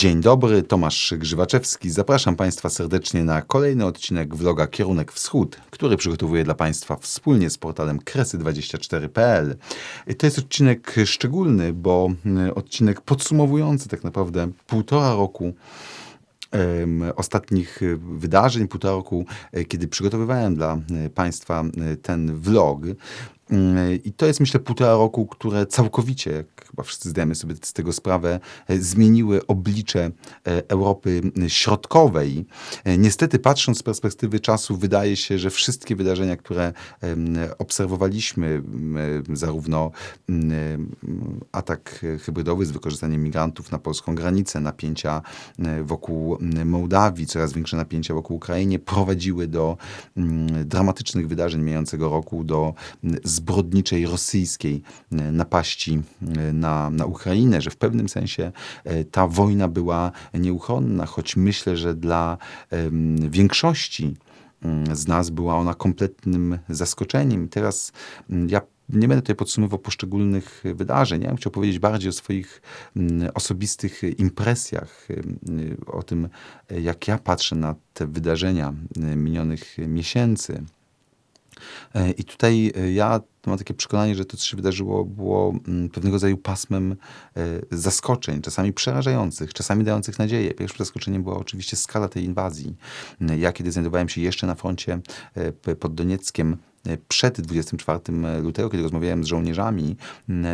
Dzień dobry, Tomasz Grzywaczewski. Zapraszam Państwa serdecznie na kolejny odcinek vloga Kierunek Wschód, który przygotowuję dla Państwa wspólnie z portalem kresy24.pl. To jest odcinek szczególny, bo mm, odcinek podsumowujący tak naprawdę półtora roku ostatnich y, wydarzeń, półtora roku, e, kiedy przygotowywałem dla e, Państwa e, ten vlog. Mm, I to jest myślę półtora roku, które całkowicie, jak chyba wszyscy zdajemy sobie z tego sprawę, e, zmieniły oblicze e, Europy Środkowej. E, Niestety patrząc z perspektywy czasu wydaje się, że wszystkie wydarzenia, które obserwowaliśmy, zarówno atak hybrydowy z wykorzystaniem migrantów na polską granicę, napięcia wokół Mołdawii, coraz większe napięcia wokół Ukrainy, prowadziły do dramatycznych wydarzeń mijającego roku, do zbrodniczej rosyjskiej e, napaści e, na, na Ukrainę, że w pewnym sensie e, ta wojna była nieuchronna, choć myślę, że dla większości mm, z nas była ona kompletnym zaskoczeniem. I teraz mm, ja nie będę tutaj podsumowywał poszczególnych wydarzeń. Ja bym chciał powiedzieć bardziej o swoich mm, osobistych impresjach, mm, o tym, jak ja patrzę na te wydarzenia mm, minionych miesięcy. I tutaj e, ja mam takie przekonanie, że to, co się wydarzyło, było mm, pewnego rodzaju pasmem e, zaskoczeń, czasami przerażających, czasami dających nadzieję. Pierwszym zaskoczeniem była oczywiście skala tej inwazji. Ja, kiedy znajdowałem się jeszcze na froncie e, pod Donieckiem, przed 24 lutego, kiedy rozmawiałem z żołnierzami,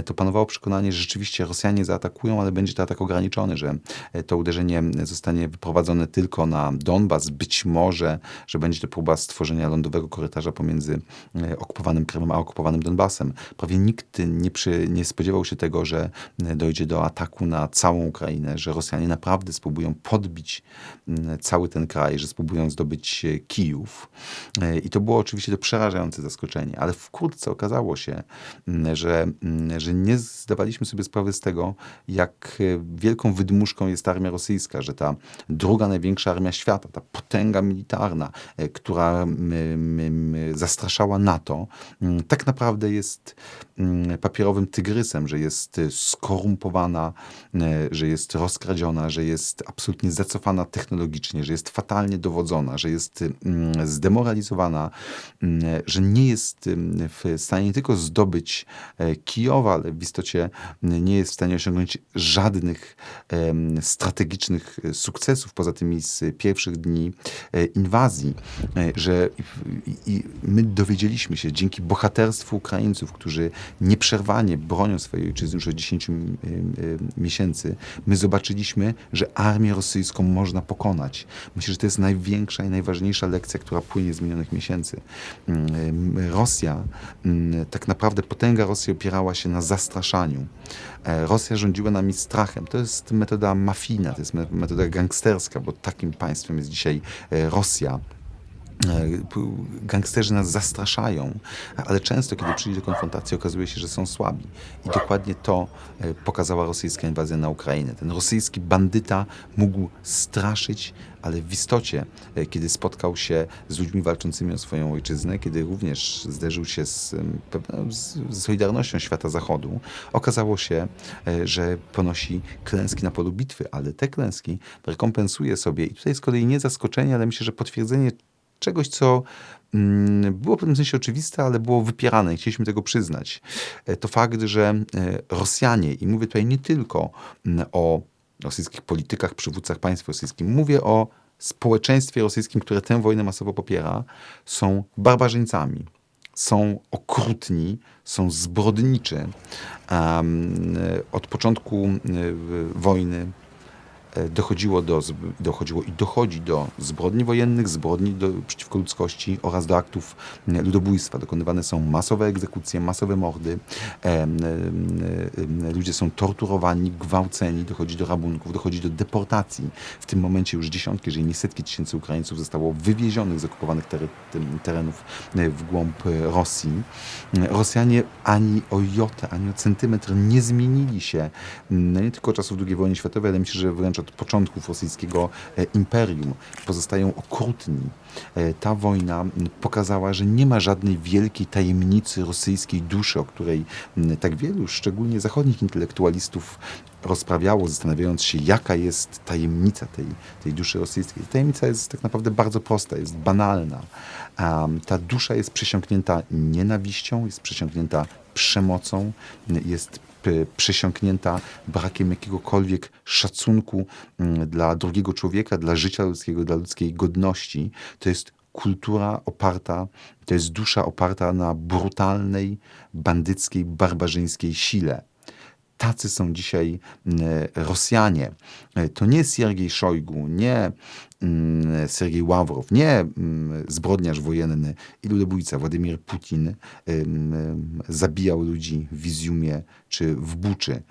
to panowało przekonanie, że rzeczywiście Rosjanie zaatakują, ale będzie to atak ograniczony, że to uderzenie zostanie wyprowadzone tylko na Donbas. Być może, że będzie to próba stworzenia lądowego korytarza pomiędzy e, okupowanym Krymem a okupowanym Donbasem. Prawie nikt nie, przy, nie spodziewał się tego, że dojdzie do ataku na całą Ukrainę, że Rosjanie naprawdę spróbują podbić cały ten kraj, że spróbują zdobyć e, Kijów. E, I to było oczywiście to przerażające zaskoczenie, ale wkrótce okazało się, m, że, m, że nie zdawaliśmy sobie sprawy z tego, jak e, wielką wydmuszką jest armia rosyjska, że ta druga największa armia świata, ta potęga militarna, e, która zastraszała NATO, m, tak naprawdę jest papierowym tygrysem, że jest skorumpowana, e, że jest rozkradziona, że jest absolutnie zacofana technologicznie, że jest fatalnie dowodzona, że jest mm, zdemoralizowana, mm, że nie jest w stanie nie tylko zdobyć e, Kijowa, ale w istocie nie jest w stanie osiągnąć żadnych strategicznych e, sukcesów poza tymi z pierwszych dni e, inwazji, że i, my dowiedzieliśmy się dzięki bohaterstwu Ukraińców, którzy nieprzerwanie bronią swojej ojczyzny już od 10 m, m, miesięcy, my zobaczyliśmy, że armię rosyjską można pokonać. Myślę, że to jest największa i najważniejsza lekcja, która płynie z minionych miesięcy. Mm, Rosja, mm, tak naprawdę potęga Rosji opierała się na zastraszaniu. E, Rosja rządziła nami strachem. To jest metoda mafijna, to jest me- metoda gangsterska, bo takim państwem jest dzisiaj e, Rosja. E, Gangsterzy nas zastraszają, ale często, kiedy przyjdzie do konfrontacji, okazuje się, że są słabi. I dokładnie to e, pokazała rosyjska inwazja na Ukrainę. Ten rosyjski bandyta mógł straszyć, ale w istocie, e, kiedy spotkał się z ludźmi walczącymi o swoją ojczyznę, kiedy również zderzył się z pewną z, solidarnością świata zachodu, okazało się, że ponosi klęski na polu bitwy, ale te klęski rekompensuje sobie. I tutaj z kolei nie zaskoczenie, ale myślę, że potwierdzenie czegoś, co mm, było w pewnym sensie oczywiste, ale było wypierane i chcieliśmy tego przyznać. E, To fakt, że e, Rosjanie, i mówię tutaj nie tylko mm, o rosyjskich politykach, przywódcach państw rosyjskich, mówię o społeczeństwie rosyjskim, które tę wojnę masowo popiera, są barbarzyńcami. Są okrutni, są zbrodniczy. E, Od początku e, wojny dochodziło, do, dochodziło i dochodzi do zbrodni wojennych, zbrodni do, przeciwko ludzkości oraz do aktów m, ludobójstwa. Dokonywane są masowe egzekucje, masowe mordy. Em, Ludzie są torturowani, gwałceni, dochodzi do rabunków, dochodzi do deportacji. W tym momencie już dziesiątki, jeżeli nie setki tysięcy Ukraińców zostało wywiezionych z okupowanych terenów e, w głąb e, Rosji. Rosjanie ani o jotę, ani o centymetr nie zmienili się, no nie tylko czasów II wojny światowej, ale myślę, że wręcz od od początków rosyjskiego imperium. Pozostają okrutni. Ta wojna pokazała, że nie ma żadnej wielkiej tajemnicy rosyjskiej duszy, o której tak wielu, szczególnie zachodnich intelektualistów rozprawiało, zastanawiając się, jaka jest tajemnica tej, tej duszy rosyjskiej. Ta tajemnica jest tak naprawdę bardzo prosta, jest banalna. Ta dusza jest przesiąknięta nienawiścią, jest przesiąknięta przemocą, jest przesiąknięta brakiem jakiegokolwiek szacunku mm, dla drugiego człowieka, dla życia ludzkiego, dla ludzkiej godności. To jest kultura oparta, to jest dusza oparta na brutalnej, bandyckiej, barbarzyńskiej sile tacy są dzisiaj Rosjanie. E, to nie Siergiej Szojgu, nie Sergiej Ławrow, nie zbrodniarz wojenny i ludobójca Władimir Putin zabijał ludzi w Izjumie czy w Buczy.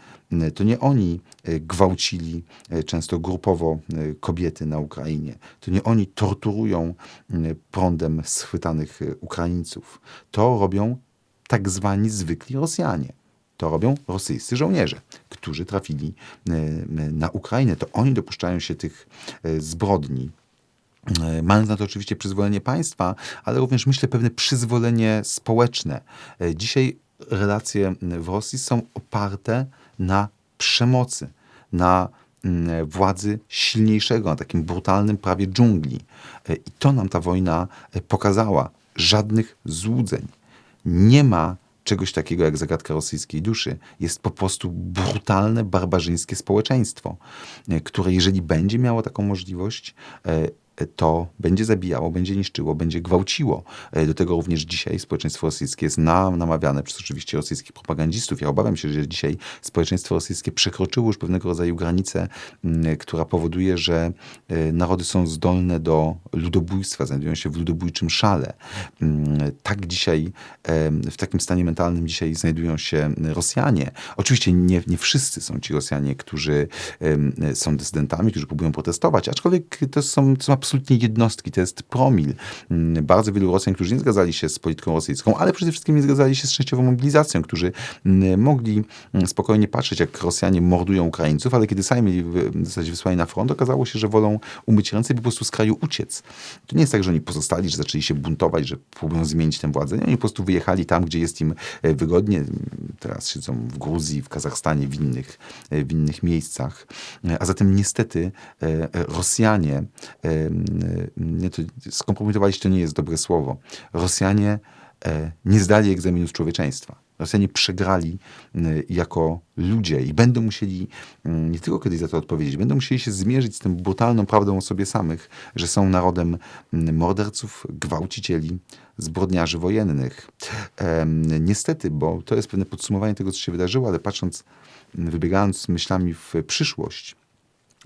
To nie oni e, gwałcili e, często grupowo kobiety na Ukrainie. To nie oni torturują prądem schwytanych Ukraińców. To robią tak zwani zwykli Rosjanie. To robią rosyjscy żołnierze, którzy trafili e, na Ukrainę. To oni dopuszczają się tych e, zbrodni. E, mając na to oczywiście przyzwolenie państwa, ale również myślę pewne przyzwolenie społeczne. Dzisiaj relacje w Rosji są oparte na przemocy, na władzy silniejszego, na takim brutalnym prawie dżungli. I to nam ta wojna pokazała. Żadnych złudzeń. Nie ma czegoś takiego jak zagadka rosyjskiej duszy. Jest po prostu brutalne, barbarzyńskie społeczeństwo, e, które jeżeli będzie miało taką możliwość, e, to będzie zabijało, będzie niszczyło, będzie gwałciło. E, do tego również dzisiaj społeczeństwo rosyjskie jest namawiane przez oczywiście rosyjskich propagandzistów. Ja obawiam się, że dzisiaj społeczeństwo rosyjskie przekroczyło już pewnego rodzaju granicę, która powoduje, że e, narody są zdolne do ludobójstwa, znajdują się w ludobójczym szale. Tak dzisiaj, w takim stanie mentalnym dzisiaj znajdują się Rosjanie. Oczywiście nie, nie wszyscy są ci Rosjanie, którzy są dysydentami, którzy próbują protestować, aczkolwiek to są, to są absolutnie jednostki, to jest promil. Mm, bardzo wielu Rosjan, którzy nie zgadzali się z polityką rosyjską, ale przede wszystkim nie zgadzali się z częściową mobilizacją, którzy mm, mogli mm, spokojnie patrzeć, jak Rosjanie mordują Ukraińców, ale kiedy sami mieli zasadzie wysłani na front, okazało się, że wolą umyć ręce i po prostu z kraju uciec. To nie jest tak, że oni pozostali, że zaczęli się buntować, że próbują zmienić tę władzę. Nie, oni po prostu wyjechali tam, gdzie jest im e, wygodnie. Teraz siedzą w Gruzji, w Kazachstanie, w innych, e, w innych miejscach. E, a zatem niestety Rosjanie nie, to nie jest dobre słowo. Rosjanie e, nie zdali egzaminu z człowieczeństwa. Rosjanie przegrali jako ludzie i będą musieli nie tylko kiedyś za to odpowiedzieć, będą musieli się zmierzyć z tą brutalną prawdą o sobie samych, że są narodem morderców, gwałcicieli, zbrodniarzy wojennych. Niestety, bo to jest pewne podsumowanie tego, co się wydarzyło, ale patrząc, wybiegając myślami w przyszłość,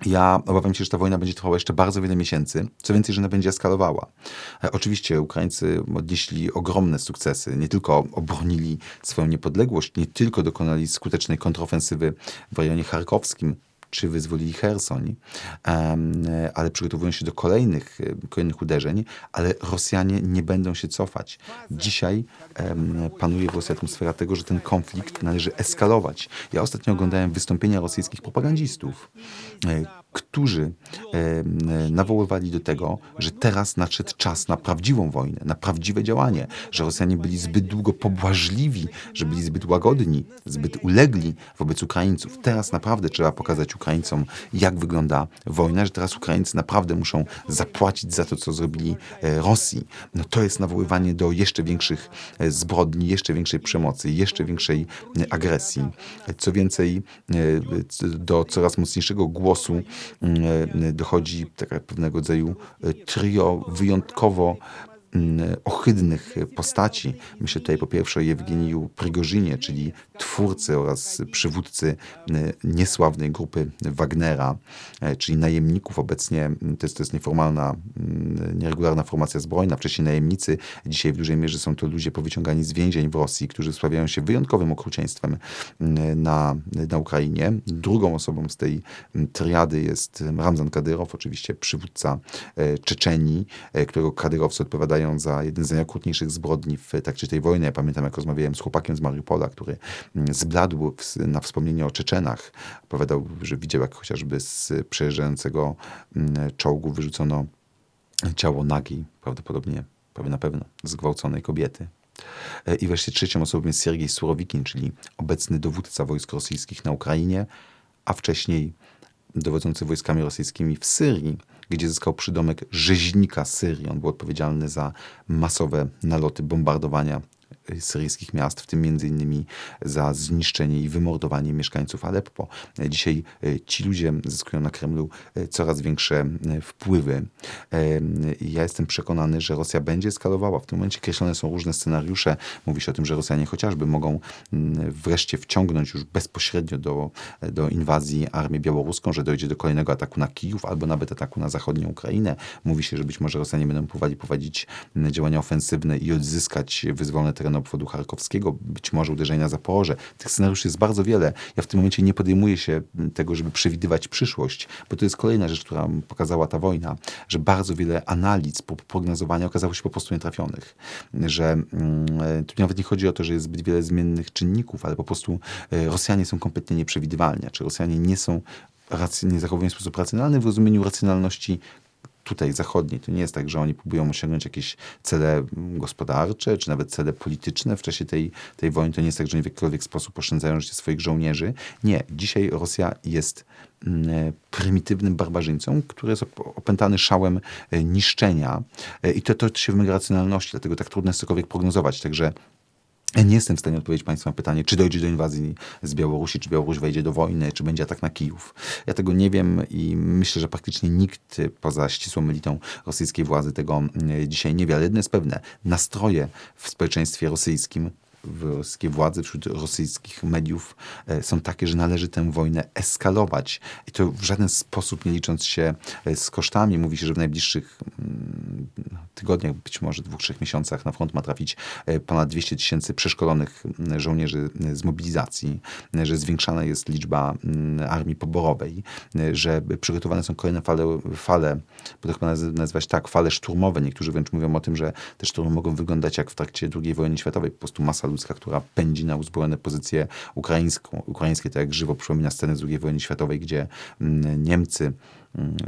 ja obawiam się, że ta wojna będzie trwała jeszcze bardzo wiele miesięcy. Co więcej, że ona będzie eskalowała. E, oczywiście Ukraińcy odnieśli ogromne sukcesy. Nie tylko obronili swoją niepodległość, nie tylko dokonali skutecznej kontrofensywy w rejonie charkowskim, czy wyzwolili Hersoń, ale przygotowują się do kolejnych, kolejnych uderzeń, ale Rosjanie nie będą się cofać. Dzisiaj panuje w Rosji atmosfera tego, że ten konflikt należy eskalować. Ja ostatnio oglądałem wystąpienia rosyjskich propagandistów, e, którzy nawoływali do tego, że teraz nadszedł czas na prawdziwą wojnę, na prawdziwe działanie, że Rosjanie byli zbyt długo pobłażliwi, że byli zbyt łagodni, zbyt ulegli wobec Ukraińców. Teraz naprawdę trzeba pokazać Ukraińcom, jak wygląda wojna, że teraz Ukraińcy naprawdę muszą zapłacić za to, co zrobili e, Rosji. No to jest nawoływanie do jeszcze większych e, zbrodni, jeszcze większej przemocy, jeszcze większej e, agresji. Co więcej, do coraz mocniejszego głosu dochodzi taka pewnego rodzaju trio wyjątkowo Mm, ohydnych postaci. Myślę tutaj po pierwsze o Jewgeniju Prigorzynie, czyli twórcy oraz przywódcy mm, niesławnej grupy Wagnera, e, czyli najemników obecnie, mm, to jest, to jest nieformalna, nieregularna formacja zbrojna, wcześniej najemnicy, dzisiaj w dużej mierze są to ludzie powyciągani z więzień w Rosji, którzy sprawiają się wyjątkowym okrucieństwem na, na Ukrainie. Drugą osobą z tej triady jest Ramzan Kadyrow, oczywiście przywódca e, Czeczenii, e, którego kadyrowcy odpowiadają za jeden z najokrutniejszych zbrodni w trakcie tej wojny. Ja pamiętam, jak rozmawiałem z chłopakiem z Mariupola, który mm, zbladł na wspomnienie o Czeczenach. Opowiadał, że widział, jak chociażby z przejeżdżającego mm, czołgu wyrzucono ciało nagiej, prawdopodobnie, prawie na pewno, zgwałconej kobiety. E, I wreszcie trzecią osobą jest Siergiej Surowikin, czyli obecny dowódca wojsk rosyjskich na Ukrainie, a wcześniej dowodzący wojskami rosyjskimi w Syrii, gdzie zyskał przydomek rzeźnika Syrii. On był odpowiedzialny za masowe naloty, bombardowania syryjskich miast, w tym innymi za zniszczenie i wymordowanie mieszkańców Aleppo. Dzisiaj e, ci ludzie zyskują na Kremlu e, coraz większe e, wpływy. Ja jestem przekonany, że Rosja będzie eskalowała. W tym momencie kreślone są różne scenariusze. Mówi się o tym, że Rosjanie chociażby mogą wreszcie wciągnąć już bezpośrednio do, do inwazji armię białoruską, że dojdzie do kolejnego ataku na Kijów albo nawet ataku na zachodnią Ukrainę. Mówi się, że być może Rosjanie będą próbowali prowadzić działania ofensywne i odzyskać wyzwolone tereny obwodu charkowskiego, być może uderzenia na Zaporoże. Tych scenariuszy jest bardzo wiele. Ja w tym momencie nie podejmuję się tego, żeby przewidywać przyszłość, bo to jest kolejna rzecz, która pokazała ta wojna, że bardzo wiele analiz, prognozowania okazało się po prostu nietrafionych. Że mm, tu nawet nie chodzi o to, że jest zbyt wiele zmiennych czynników, ale po prostu e, Rosjanie są kompletnie nieprzewidywalni, czy Rosjanie nie są nie zachowują w sposób racjonalny w rozumieniu racjonalności tutaj zachodniej. To nie jest tak, że oni próbują osiągnąć jakieś cele gospodarcze, czy nawet cele polityczne w czasie tej, tej wojny. To nie jest tak, że oni w jakikolwiek sposób oszczędzają życie swoich żołnierzy. Nie. Dzisiaj Rosja jest mm, prymitywnym barbarzyńcą, który jest opętany szałem e, niszczenia. E, I to, to się wymaga racjonalności, dlatego tak trudno jest cokolwiek prognozować. Także nie jestem w stanie odpowiedzieć Państwu na pytanie, czy dojdzie do inwazji z Białorusi, czy Białoruś wejdzie do wojny, czy będzie atak na Kijów. Ja tego nie wiem i myślę, że praktycznie nikt poza ścisłą elitą rosyjskiej władzy tego mm, dzisiaj nie wie. Ale jedno jest pewne, nastroje w społeczeństwie rosyjskim rosyjskie władze, wśród rosyjskich mediów e, są takie, że należy tę wojnę eskalować. I to w żaden sposób nie licząc się e, z kosztami. Mówi się, że w najbliższych mm, tygodniach, być może dwóch, trzech miesiącach na front ma trafić e, ponad 200 tysięcy przeszkolonych mm, żołnierzy z mobilizacji, że zwiększana jest liczba mm, armii poborowej, że przygotowane są kolejne fale, fale bo to chyba nazywać tak, fale szturmowe. Niektórzy wręcz mówią o tym, że te szturmy mogą wyglądać jak w trakcie II wojny światowej. Po prostu masa ludzka, która pędzi na uzbrojone pozycje ukraińską, ukraińskie, tak jak żywo przypomina scenę z II wojny światowej, gdzie mm, Niemcy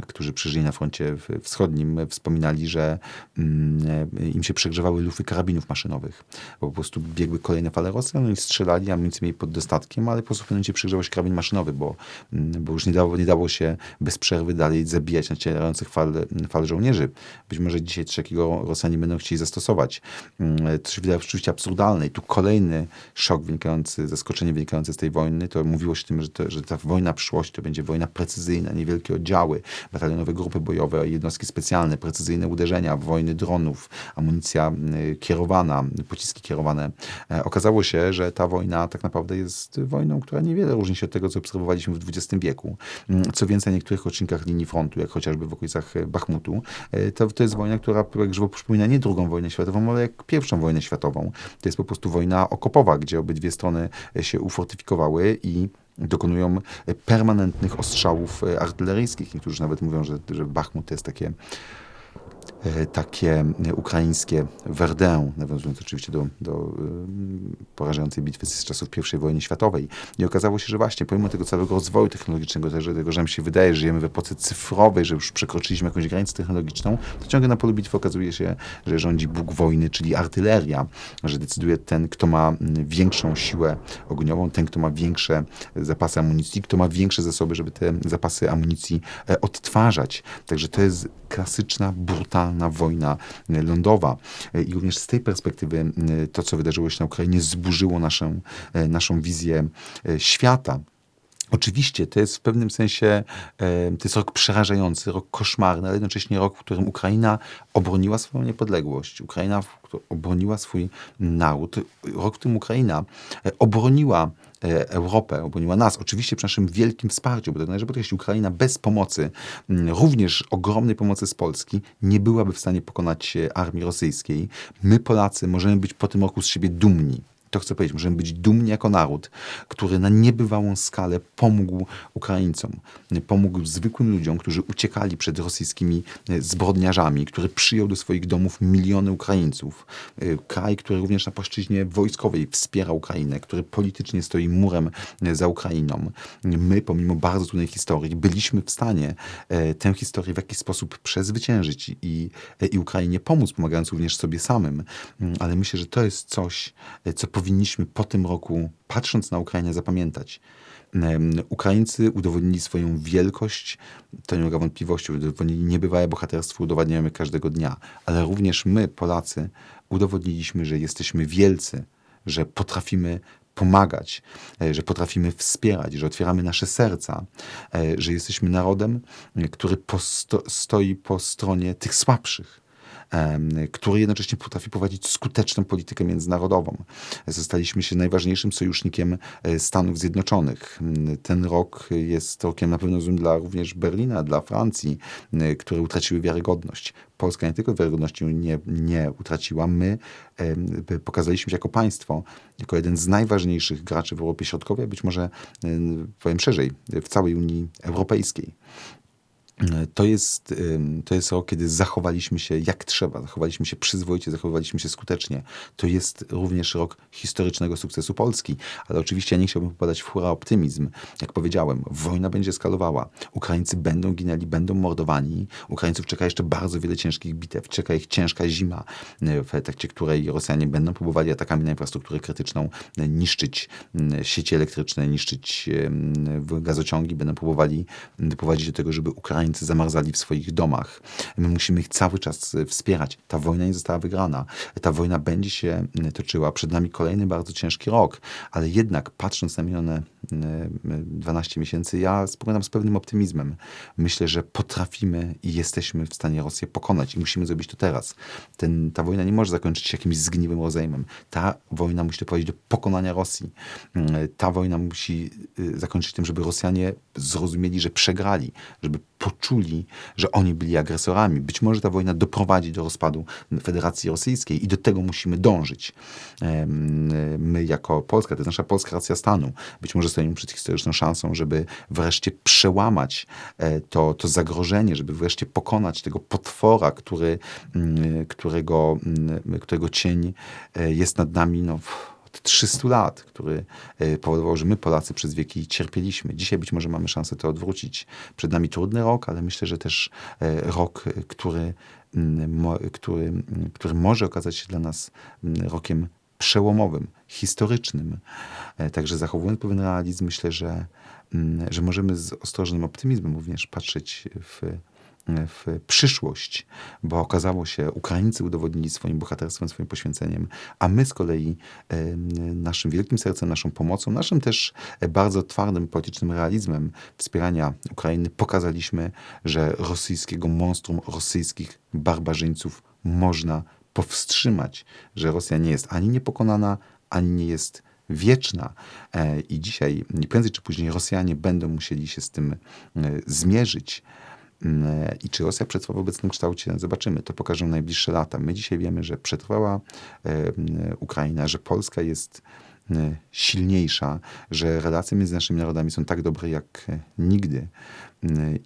którzy przeżyli na froncie wschodnim, wspominali, że mm, im się przegrzewały lufy karabinów maszynowych. Bo po prostu biegły kolejne fale Rosjan, oni strzelali, amunicję mieli pod dostatkiem, ale po prostu w pewnym momencie przegrzewał się karabin maszynowy, bo, mm, bo już nie dało, nie dało się bez przerwy dalej zabijać nacierających fal, fal żołnierzy. Być może dzisiaj takiego Rosjanie będą chcieli zastosować. To się wydaje oczywiście absurdalne. I tu kolejny szok wynikający, zaskoczenie wynikające z tej wojny, to mówiło się tym, że, to, że ta wojna przyszłości to będzie wojna precyzyjna, niewielkie oddziały, oddziały, batalionowe grupy bojowe, jednostki specjalne, precyzyjne uderzenia, wojny dronów, amunicja y, kierowana, pociski kierowane. E, okazało się, że ta wojna tak naprawdę jest wojną, która niewiele różni się od tego, co obserwowaliśmy w XX wieku. Mm, co więcej, na niektórych odcinkach linii frontu, jak chociażby w okolicach Bachmutu, e, to, to jest wojna, która jak żywo przypomina nie drugą wojnę światową, ale jak pierwszą wojnę światową. To jest po prostu wojna okopowa, gdzie obydwie strony się ufortyfikowały i dokonują permanentnych ostrzałów e, artyleryjskich. Niektórzy nawet mówią, że, że Bachmut jest takie E, takie ukraińskie Verdun, nawiązując oczywiście do, do e, porażającej bitwy z czasów I wojny światowej. I okazało się, że właśnie pomimo tego całego rozwoju technologicznego, tego, że nam się wydaje, że żyjemy w epoce cyfrowej, że już przekroczyliśmy jakąś granicę technologiczną, to ciągle na polu bitwy okazuje się, że rządzi Bóg wojny, czyli artyleria, że decyduje ten, kto ma większą siłę ogniową, ten, kto ma większe zapasy amunicji, kto ma większe zasoby, żeby te zapasy amunicji e, odtwarzać. Także to jest klasyczna, brutalna wojna lądowa. I również z tej perspektywy to, co wydarzyło się na Ukrainie, zburzyło naszą, naszą wizję e, świata. Oczywiście to jest w pewnym sensie e, to jest rok przerażający, rok koszmarny, ale jednocześnie rok, w którym Ukraina obroniła swoją niepodległość. Ukraina obroniła swój naród. Rok, w którym Ukraina e, obroniła E, Europę, obroniła nas, oczywiście przy naszym wielkim wsparciu, bo to należy podkreślić, Ukraina bez pomocy, również ogromnej pomocy z Polski, nie byłaby w stanie pokonać armii rosyjskiej. My, Polacy, możemy być po tym roku z siebie dumni To chcę powiedzieć, możemy być dumni jako naród, który na niebywałą skalę pomógł Ukraińcom, pomógł zwykłym ludziom, którzy uciekali przed rosyjskimi e, zbrodniarzami, który przyjął do swoich domów miliony Ukraińców. E, kraj, który również na płaszczyźnie wojskowej wspiera Ukrainę, który politycznie stoi murem e, za Ukrainą. My, pomimo bardzo trudnej historii, byliśmy w stanie tę historię w jakiś sposób przezwyciężyć i, i Ukrainie pomóc, pomagając również sobie samym. Mm, ale myślę, że to jest coś, co powinniśmy po tym roku, patrząc na Ukrainę, zapamiętać. Ukraińcy udowodnili swoją wielkość, to nie ulega wątpliwości, udowodnili niebywałe bohaterstwo, udowadniamy każdego dnia, ale również my, Polacy, udowodniliśmy, że jesteśmy wielcy, że potrafimy pomagać, e, że potrafimy wspierać, że otwieramy nasze serca, e, że jesteśmy narodem, który posto stoi po stronie tych słabszych który jednocześnie potrafi prowadzić skuteczną politykę międzynarodową. Zostaliśmy się najważniejszym sojusznikiem e, Stanów Zjednoczonych. Ten rok jest rokiem na pewno złym dla również Berlina, dla Francji, które utraciły wiarygodność. Polska nie tylko wiarygodności nie, nie utraciła, my pokazaliśmy się jako państwo, jako jeden z najważniejszych graczy w Europie Środkowej, a być może, powiem szerzej, w całej Unii Europejskiej. To jest, to jest rok, kiedy zachowaliśmy się jak trzeba, zachowaliśmy się przyzwoicie, zachowaliśmy się skutecznie. To jest również rok historycznego sukcesu Polski, ale oczywiście ja nie chciałbym popadać w hura optymizm. Jak powiedziałem, wojna będzie eskalowała, Ukraińcy będą ginęli, będą mordowani, Ukraińców czeka jeszcze bardzo wiele ciężkich bitew, czeka ich ciężka zima, w trakcie której Rosjanie będą próbowali atakami na infrastrukturę krytyczną niszczyć sieci elektryczne, niszczyć gazociągi, będą próbowali doprowadzić do tego, żeby Ukraińcy Ukraińcy zamarzali w swoich domach. My musimy ich cały czas e, wspierać. Ta wojna nie została wygrana. Ta wojna będzie się toczyła. Przed nami kolejny bardzo ciężki rok, ale jednak patrząc na minione 12 miesięcy, ja spoglądam z pewnym optymizmem. Myślę, że potrafimy i jesteśmy w stanie Rosję pokonać i musimy zrobić to teraz. Ten, ta wojna nie może zakończyć się jakimś zgniłym rozejmem. Ta wojna musi doprowadzić do pokonania Rosji. Ta wojna musi y, zakończyć tym, żeby Rosjanie zrozumieli, że przegrali, żeby poczuli, że oni byli agresorami. Być może ta wojna doprowadzi do rozpadu Federacji Rosyjskiej i do tego musimy dążyć. My jako Polska, to jest nasza polska racja stanu, być może stoimy przed historyczną szansą, żeby wreszcie przełamać e, to, to zagrożenie, żeby wreszcie pokonać tego potwora, który, mm, którego, mm, którego cień e, jest nad nami no, 300 lat, który e, powodował, że my Polacy przez wieki cierpieliśmy. Dzisiaj być może mamy szansę to odwrócić. Przed nami trudny rok, ale myślę, że też e, rok, który, mm, który, mm, który może okazać się dla nas rokiem przełomowym, historycznym. E, także zachowując pewien realizm, myślę, że, że możemy z ostrożnym optymizmem również patrzeć w w przyszłość, bo okazało się, Ukraińcy udowodnili swoim bohaterstwem, swoim poświęceniem, a my z kolei naszym wielkim sercem, naszą pomocą, naszym też bardzo twardym politycznym realizmem wspierania Ukrainy pokazaliśmy, że rosyjskiego monstrum, rosyjskich barbarzyńców można powstrzymać, że Rosja nie jest ani niepokonana, ani nie jest wieczna. E, I dzisiaj, prędzej czy później, Rosjanie będą musieli się z tym e, zmierzyć. I czy Rosja przetrwa w obecnym kształcie? Zobaczymy, to pokażą najbliższe lata. My dzisiaj wiemy, że przetrwała Ukraina, że Polska jest silniejsza, że relacje między naszymi narodami są tak dobre jak nigdy.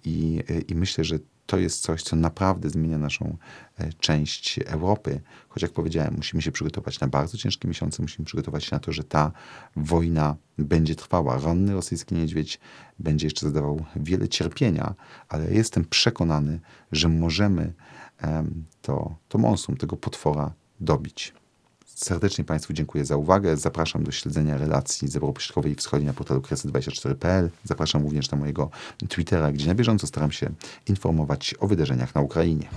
I, i myślę, że to jest coś, co naprawdę zmienia naszą e, część Europy. Choć jak powiedziałem, musimy się przygotować na bardzo ciężkie miesiące, musimy przygotować się na to, że ta wojna będzie trwała. Ranny rosyjski niedźwiedź będzie jeszcze zadawał wiele cierpienia, ale jestem przekonany, że możemy to, to monstrum, tego potwora dobić. Serdecznie Państwu dziękuję za uwagę. Zapraszam do śledzenia relacji z Europy Środkowej i Wschodniej na portalu kresy24.pl. Zapraszam również na mojego Twittera, gdzie na bieżąco staram się informować o wydarzeniach na Ukrainie.